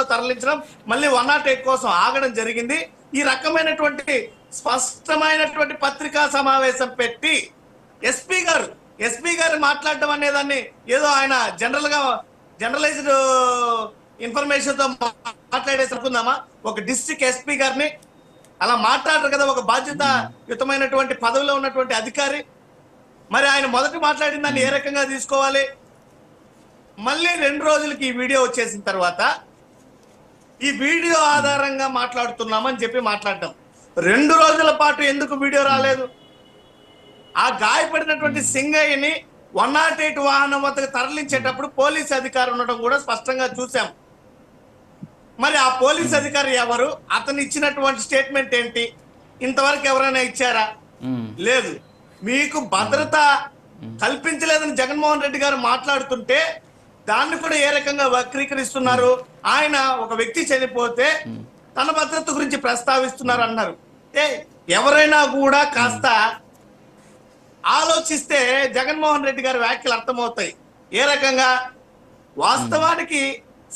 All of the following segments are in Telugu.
వెహికల్లో తరలించడం మళ్ళీ వన్ నాట్ ఎయిట్ కోసం ఆగడం జరిగింది. ఈ రకమైనటువంటి స్పష్టమైనటువంటి పత్రికా సమావేశం పెట్టి ఎస్పీ గారు ఎస్పీ గారు మాట్లాడడం అనేదాన్ని ఏదో ఆయన జనరల్గా జనరలైజ్డ్ ఇన్ఫర్మేషన్తో మాట్లాడేసి అనుకుందామా? ఒక డిస్ట్రిక్ట్ ఎస్పీ గారిని అలా మాట్లాడరు కదా ఒక బాధ్యతాయుతమైనటువంటి పదవిలో ఉన్నటువంటి అధికారి. మరి ఆయన మొదటి మాట్లాడిన దాన్ని ఏ రకంగా తీసుకోవాలి? మళ్ళీ రెండు రోజులకి ఈ వీడియో వచ్చేసిన తర్వాత ఈ వీడియో ఆధారంగా మాట్లాడుతున్నామని చెప్పి మాట్లాడటం. రెండు రోజుల పాటు ఎందుకు వీడియో రాలేదు? ఆ గాయపడినటువంటి సింగయ్యని వన్ నాట్ ఎయిట్ వాహనం వద్దకు తరలించేటప్పుడు పోలీస్ అధికారి ఉండడం కూడా స్పష్టంగా చూసాం మరి ఆ పోలీస్ అధికారి ఎవరు? అతను ఇచ్చినటువంటి స్టేట్మెంట్ ఏంటి? ఇంతవరకు ఎవరైనా ఇచ్చారా? లేదు. మీకు భద్రత కల్పించలేదని జగన్మోహన్ రెడ్డి గారు మాట్లాడుతుంటే దాన్ని కూడా ఏ రకంగా వక్రీకరిస్తున్నారు? ఆయన ఒక వ్యక్తి చనిపోతే తన భద్రత గురించి ప్రస్తావిస్తున్నారు అన్నారు. ఏ ఎవరైనా కూడా కాస్త ఆలోచిస్తే జగన్మోహన్ రెడ్డి గారి వ్యాఖ్యలు అర్థమవుతాయి. ఏ రకంగా? వాస్తవానికి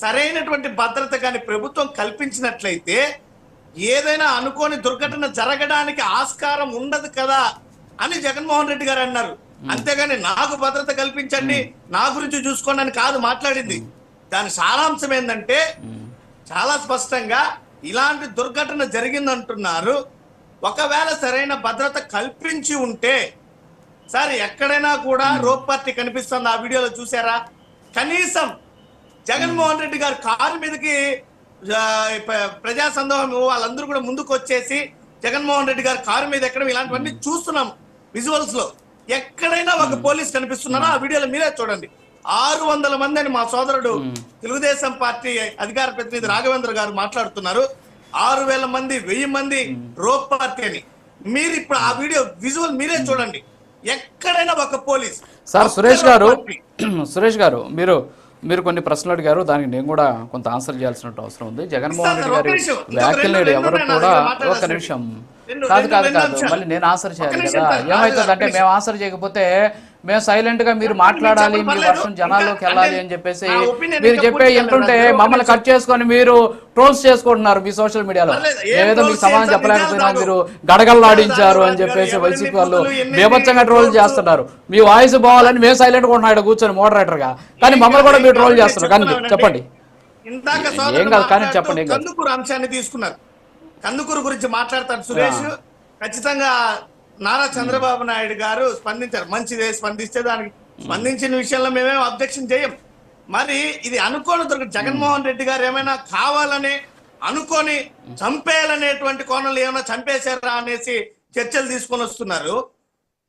సరైనటువంటి భద్రత కానీ ప్రభుత్వం కల్పించినట్లయితే ఏదైనా అనుకోని దుర్ఘటన జరగడానికి ఆస్కారం ఉండదు కదా అని జగన్మోహన్ రెడ్డి గారు అన్నారు. అంతేగాని నాకు భద్రత కల్పించండి నా గురించి చూసుకోండి అని కాదు మాట్లాడింది. దాని సారాంశం ఏంటంటే చాలా స్పష్టంగా ఇలాంటి దుర్ఘటన జరిగిందంటున్నారు. ఒకవేళ సరైన భద్రత కల్పించి ఉంటే సార్ ఎక్కడైనా కూడా రోప్ పార్టీ కనిపిస్తుంది. ఆ వీడియోలో చూసారా కనీసం జగన్మోహన్ రెడ్డి గారు కారు మీదకి ప్రజా సందోహం వాళ్ళందరూ కూడా ముందుకు వచ్చేసి జగన్మోహన్ రెడ్డి గారు కారు మీద ఎక్కడం ఇలాంటివన్నీ చూస్తున్నాం విజువల్స్లో. ఎక్కడైనా ఒక పోలీస్ కనిపిస్తున్నారా ఆ వీడియోలో మీరే చూడండి. ఆరు వందల మంది అని మా సోదరుడు తెలుగుదేశం పార్టీ అధికార ప్రతినిధి రాఘవేంద్ర గారు మాట్లాడుతున్నారు. ఆరు వేల మంది వెయ్యి మంది రోప్ పార్టీ అని. మీరు ఇప్పుడు ఆ వీడియో విజువల్ మీరే చూడండి. ఎక్కడైనా ఒక పోలీస్ సార్ సురేష్ గారు. సురేష్ గారు మీరు మీరు కొన్ని ప్రశ్నలు అడిగారు దానికి నేను కూడా కొంత ఆన్సర్ చేయాల్సిన అవసరం ఉంది. జగన్మోహన్ రెడ్డి గారి వ్యాఖ్యలు ఎవరు కూడా ఒక. నిమిషం. కాదు కాదు కాదు. మళ్ళీ నేను ఆన్సర్ చేయాలి కదా. ఏమవుతుందంటే మేము ఆన్సర్ చేయకపోతే మేము సైలెంట్గా మీరు మాట్లాడాలి మీరు వర్షం. జనాల్లోకి వెళ్ళాలి అని చెప్పేసి మీరు చెప్పే కాలేదు. మమ్మల్ని కట్ చేసుకొని మీరు ట్రోల్స్ చేసుకుంటున్నారు మీ సోషల్ మీడియాలో ఏదో మీకు సమాధానం? చెప్పలేకపోయినా మీరు రావు. గడగడలాడించారు అని చెప్పేసి. వైసీపీ వాళ్ళు బీభత్సంగా ట్రోల్ చేస్తున్నారు మీ వాయిస్ బావాలని మేము సైలెంట్గా ఉన్నాడు కూర్చొని మోడరేటర్గా కానీ మమ్మల్ని కూడా మీరు ట్రోల్ చేస్తున్నారు కానీ చెప్పండి ఏం కాదు, కానీ చెప్పండి. కందుకూరు అంశాన్ని తీసుకున్నారు కందుకూరు గురించి మాట్లాడతారు సురేష్. ఖచ్చితంగా నారా చంద్రబాబు నాయుడు గారు స్పందించారు. మంచిదే స్పందిస్తే దానికి స్పందించిన విషయంలో మేమేం అబ్జెక్షన్ చేయం. మరి ఇది అనుకోని దొరకదు జగన్మోహన్ రెడ్డి గారు ఏమైనా కావాలని అనుకొని చంపేయాలనేటువంటి కోణంలో ఏమైనా చంపేశారా అనేసి చర్చలు తీసుకొని వస్తున్నారు.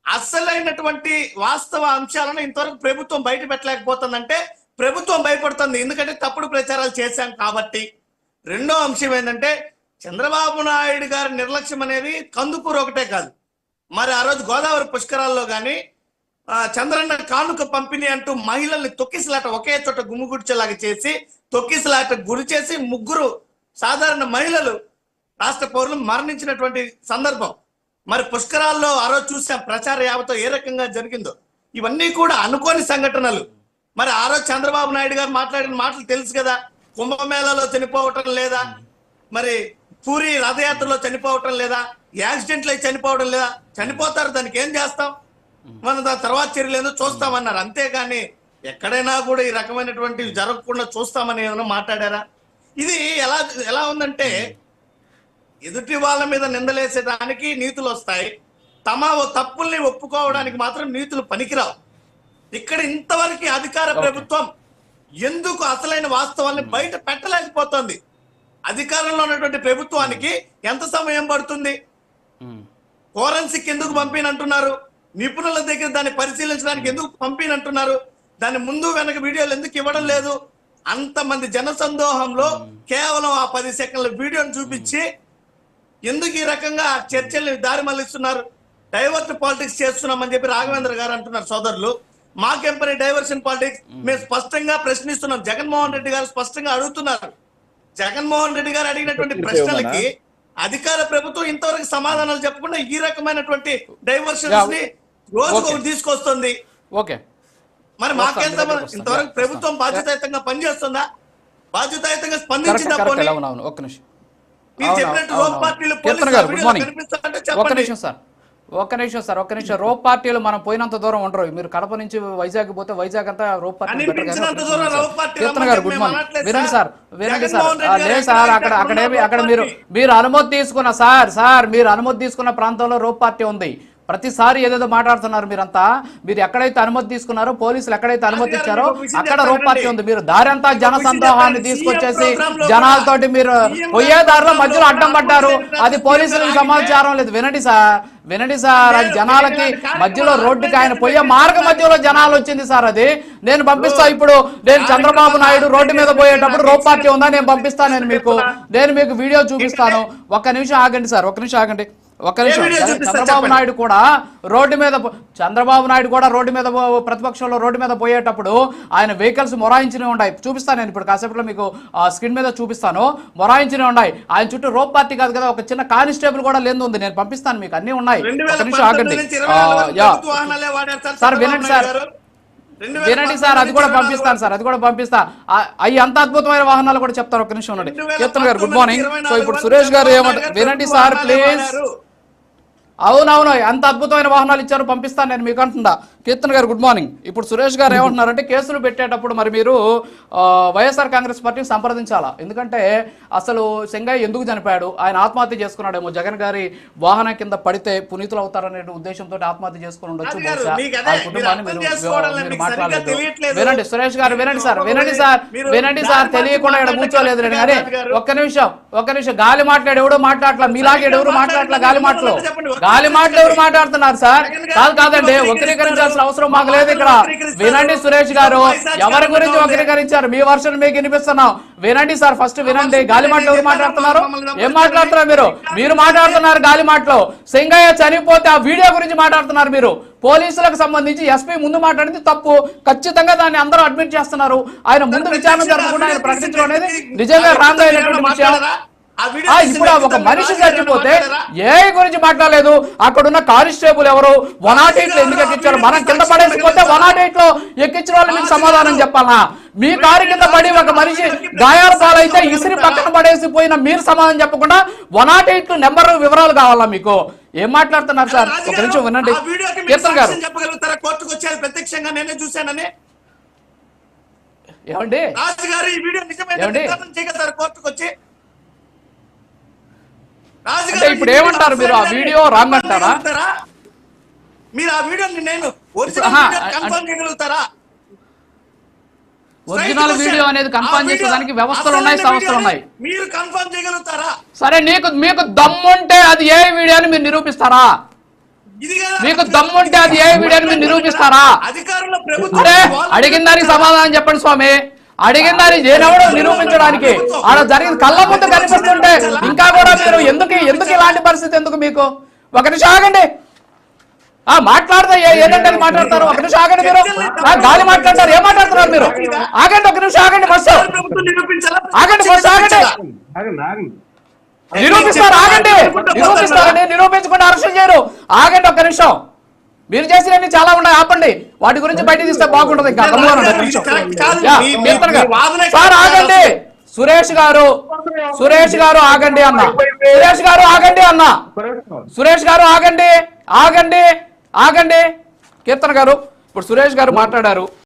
అసలైనటువంటి వాస్తవ అంశాలను ఇంతవరకు ప్రభుత్వం బయట పెట్టలేకపోతుందంటే ప్రభుత్వం భయపడుతుంది. ఎందుకంటే తప్పుడు ప్రచారాలు చేశాం కాబట్టి. రెండో అంశం ఏంటంటే చంద్రబాబు నాయుడు గారి నిర్లక్ష్యం అనేది కందుకూరు ఒకటే కాదు. మరి ఆ రోజు గోదావరి పుష్కరాల్లో కానీ చంద్రన్న కానుక పంపిణీ అంటూ మహిళల్ని తొక్కిసలాట ఒకే చోట గుమ్ముగుడ్చేలాగా చేసి తొక్కిసలాట గురి చేసి ముగ్గురు సాధారణ మహిళలు రాష్ట్ర పౌరులు మరణించినటువంటి సందర్భం. మరి పుష్కరాల్లో ఆ రోజు చూసాం ప్రచార యావతో ఏ రకంగా జరిగిందో. ఇవన్నీ కూడా అనుకోని సంఘటనలు. మరి ఆ రోజు చంద్రబాబు నాయుడు గారు మాట్లాడిన మాటలు తెలుసు కదా కుంభమేళాలో చనిపోవటం లేదా మరి పూరి రథయాత్రలో చనిపోవటం లేదా యాక్సిడెంట్లు అయి చనిపోవడం లేదా? చనిపోతారు దానికి ఏం చేస్తాం? మనం దాని తర్వాత చర్యలు ఏందో చూస్తామన్నారు. అంతేగాని ఎక్కడైనా కూడా ఈ రకమైనటువంటివి జరగకుండా చూస్తామని ఏమైనా మాట్లాడారా? ఇది ఎలా ఎలా ఉందంటే ఎదుటి వాళ్ళ మీద నిందలేసేదానికి నీతులు వస్తాయి. తమ తప్పుల్ని ఒప్పుకోవడానికి మాత్రం నీతులు పనికిరావు. ఇక్కడ ఇంతవరకు అధికార ప్రభుత్వం ఎందుకు అసలైన వాస్తవాన్ని బయట పెట్టలేకపోతుంది? అధికారంలో ఉన్నటువంటి ప్రభుత్వానికి ఎంత సమయం పడుతుంది? ఫోరెన్సిక్ ఎందుకు పంపినంటున్నారు? నిపుణుల దగ్గర దాన్ని పరిశీలించడానికి ఎందుకు పంపినంటున్నారు? దాని ముందు వెనక వీడియోలు ఎందుకు ఇవ్వడం లేదు? అంతమంది జన సందోహంలో కేవలం ఆ పది సెకండ్ల వీడియోని చూపించి ఎందుకు ఈ రకంగా చర్చల్ని దారి మళ్ళిస్తున్నారు డైవర్ట్ పాలిటిక్స్ చేస్తున్నామని చెప్పి రాఘవేంద్ర గారు అంటున్నారు సోదరులు. మాకేం పని డైవర్షన్ పాలిటిక్స్ మేము స్పష్టంగా ప్రశ్నిస్తున్నాం. జగన్మోహన్ రెడ్డి గారు స్పష్టంగా అడుగుతున్నారు. జగన్మోహన్ రెడ్డి గారు అడిగినటువంటి ప్రశ్నలకి అధికార ప్రభుత్వం ఇంతవరకు సమాధానాలు చెప్పకుండా ఈ రకమైనటువంటి డైవర్షన్స్ని. ఒకటి తీసుకొస్తుంది. ఓకే మరి మాకేం. ఇంతవరకు ప్రభుత్వం. బాధ్యతాయుతంగా పనిచేస్తుందా? బాధ్యతాయుతంగా స్పందించిందా ఒక్క నిమిషం. మీరు చెప్పినట్టు అవును. పార్టీలు కనిపిస్తారంటే చెప్పండి. సార్. ఒక్క నిమిషం సార్ ఒక్క నిమిషం. రోప్ పార్టీలు మనం పోయినంత దూరం ఉండరు. మీరు కడప నుంచి వైజాగ్ పోతే వైజాగ్ అంతా రోప్ పార్టీ కీర్తన గారు గుడ్ మార్నింగ్. వినండి సార్. వినండి సార్. లేదు సార్ అక్కడ అక్కడేమి అక్కడ మీరు? మీరు అనుమతి తీసుకున్న సార్ సార్ మీరు అనుమతి తీసుకున్న ప్రాంతంలో రోప్ పార్టీ ఉంది. ప్రతిసారి ఏదేదో మాట్లాడుతున్నారు మీరంతా. మీరు ఎక్కడైతే అనుమతి తీసుకున్నారో పోలీసులు ఎక్కడైతే అనుమతి ఇచ్చారో అక్కడ రోప్ పార్టీ చెప్పాలండి. ఉంది. మీరు దారంతా జన విషయం సందోహాన్ని చెప్పండి. తీసుకొచ్చేసి జనాలతోటి మీరు పోయే దారిలో మధ్యలో అడ్డం పడ్డారు. అది. పోలీసులకు సమాచారం లేదు. వినండి సార్. వినండి సార్. అది జనాలకి మధ్యలో రోడ్డుకి ఆయన పోయే మార్గ. మధ్యలో జనాలు వచ్చింది సార్ అది. నేను పంపిస్తా ఇప్పుడు. నేను చంద్రబాబు నాయుడు రోడ్డు మీద పోయేటప్పుడు రోప్ పార్టీ ఉందా? నేను పంపిస్తాను నేను మీకు. నేను మీకు వీడియో చూపిస్తాను. ఒక్క నిమిషం ఆగండి సార్. ఒక్క నిమిషం ఆగండి. ఒక్క నిమిషం. చంద్రబాబు. నాయుడు కూడా రోడ్డు మీద చంద్రబాబు నాయుడు కూడా రోడ్డు మీద ప్రతిపక్షంలో రోడ్డు మీద పోయేటప్పుడు ఆయన వెహికల్స్ మొరాయించినవి ఉన్నాయి చూపిస్తాను నేను ఇప్పుడు కాసేపట్లో మీకు స్క్రీన్ మీద చూపిస్తాను. మొరాయించినవి ఉన్నాయి ఆయన చుట్టూ రోప్ పార్టీ కాదు కదా ఒక చిన్న కానిస్టేబుల్ కూడా లేదు ఉంది. నేను పంపిస్తాను మీకు అన్ని ఉన్నాయి. ఒక నిమిషం ఆగండి. సార్ వినండి సార్. వినండి సార్ అది కూడా పంపిస్తాను సార్ అది కూడా పంపిస్తా. అవి అంత అద్భుతమైన వాహనాలు కూడా చెప్తారు. ఒక నిమిషం ఉండండి. కీర్తన గారు గుడ్ మార్నింగ్ సో ఇప్పుడు సురేష్ గారు ఏమంటారు వినండి సార్ ప్లీజ్. అవునవును అంత అద్భుతమైన వాహనాలు ఇచ్చారు పంపిస్తాను నేను మీకు అంటుందా కీర్తన్ గారు గుడ్ మార్నింగ్ ఇప్పుడు సురేష్ గారు ఏమంటున్నారంటే కేసులు పెట్టేటప్పుడు మరి మీరు వైఎస్ఆర్ కాంగ్రెస్ పార్టీని సంప్రదించాలా? ఎందుకంటే అసలు సెంగయ్య ఎందుకు చనిపోయాడు? ఆయన ఆత్మహత్య చేసుకున్నాడేమో. జగన్ గారి వాహనం కింద పడితే పునీతులు అవుతారనే ఉద్దేశంతో ఆత్మహత్య చేసుకుని ఉండొచ్చు. వినండి సురేష్ గారు వినండి సార్ వినండి సార్ వినండి సార్ మాట్లాడి తెలియకుండా ఇక్కడ మాట్లాడి కూర్చోలేదు కానీ. ఒక్క నిమిషం ఒక్క నిమిషం గాలి మాట్లాడు ఎవడో మాట్లాడలా మీలాగే ఎవరు మాట్లాడలా గాలి మాటలు నిమిషం మాటలు ఎవరు మాట్లాడుతున్నారు సార్? కాదు కాదండి. వక్రీకరించాల్సిన అవసరం మాకు లేదు ఇక్కడ. వినండి సురేష్ గారు ఎవరి గురించి వక్రీకరించారు? మీ వర్షన్ మీకు వినిపిస్తున్నాం. వినండి సార్ ఫస్ట్ వినండి. గాలి మాటలు ఎవరు మాట్లాడుతున్నారు? ఏం మాట్లాడుతున్నారు మీరు? మీరు మాట్లాడుతున్నారు గాలి మాటలు. సింగయ్య చనిపోతే ఆ వీడియో గురించి మాట్లాడుతున్నారు మీరు. పోలీసులకు సంబంధించి ఎస్పీ ముందు మాట్లాడింది తప్పు. ఖచ్చితంగా దాన్ని అందరూ అడ్మిట్ చేస్తున్నారు. ఆయన ముందు విచారణ జరగకుండా ఆయన ప్రకటించడం అనేది నిజంగా రాంగ్ అయినటువంటి విషయం. ఇప్పుడు ఒక మనిషి చచ్చిపోతే ఏ గురించి మాట్లాడలేదు? అక్కడ ఉన్న కానిస్టేబుల్ ఎవరు? వన్ నాట్ ఎయిట్లో ఎందుకు ఎక్కించారు? మనం కింద పడేసిపోతే వన్ నాట్ ఎయిట్లో ఎక్కించిన వాళ్ళు మీకు సమాధానం చెప్పాలా? మీ కారు కింద పడి ఒక మనిషి గాయాల పాలైతే ఇసిరి పక్కన పడేసి పోయిన మీరు సమాధానం చెప్పకుండా వన్ నాట్ ఎయిట్ నెంబర్ వివరాలు కావాలా మీకు? ఏం మాట్లాడుతున్నారు సార్? ఒక నిమిషం వినండి. కీర్తన్ గారు. చెప్పగలుగుతారా? కోర్టుకు వచ్చారు ప్రత్యక్షంగా నేనే చూశానని? ఏమండి? రాజు గారు ఈ వీడియో నిజమైన కోర్టుకు వచ్చి? అంటే ఇప్పుడు ఏమంటారు మీరు? ఆ వీడియో రాంగ్ అంటారా? మీరు ఆ వీడియోని నేను ఒరిజినల్ వీడియో ఒరిజినల్. అనేది కన్ఫర్మ్ చేసేదానికి వ్యవస్థలు ఉన్నాయి సంస్థలు ఉన్నాయి. మీరు కన్ఫర్మ్ చేయగలుగుతారా? సరే నీకు మీకు దమ్ముంటే అది ఏ వీడియో అని మీరు నిరూపిస్తారా? మీకు దమ్ముంటే అది ఏ వీడియో అని మీరు నిరూపిస్తారా? అధికారుల అడిగిన దానికి సమాధానం చెప్పండి స్వామి. అడిగిన దాన్ని నేనెవడో నిరూపించడానికి. ఆడ జరిగింది కళ్ళ ముందు కనిపిస్తుంటే ఇంకా కూడా మీరు ఎందుకు ఎందుకు ఇలాంటి పరిస్థితి ఎందుకు మీకు? ఒక నిమిషం ఆగండి. ఆ మాట్లాడితే ఏ- ఏదంటే మాట్లాడతారు? ఒక నిమిషం ఆగండి మీరు. ఆ, గాలి మాట్లాడతారు ఏం మాట్లాడుతున్నారు మీరు? ఆగండి ఒక నిమిషం ఆగండి ఫస్ట్ ఆగండి ఫస్ట్ ఆగండి. ఆగండి ఆగండి నిరూపిస్తారు ఆగండి. నిరూపిస్తారండి నిరూపించకుండా అరెస్ట్ చేయరు. ఆగండి ఒక నిమిషం. మీరు చేసినవి చాలా ఉన్నాయి. ఆపండి. వాటి గురించి బయట తీస్తే బాగుంటది. సార్ ఆగండి. సురేష్ గారు సురేష్ గారు ఆగండి అన్న. సురేష్ గారు ఆగండి అన్న. సురేష్ గారు ఆగండి. ఆగండి. ఆగండి. కీర్తన గారు ఇప్పుడు సురేష్ గారు మాట్లాడారు.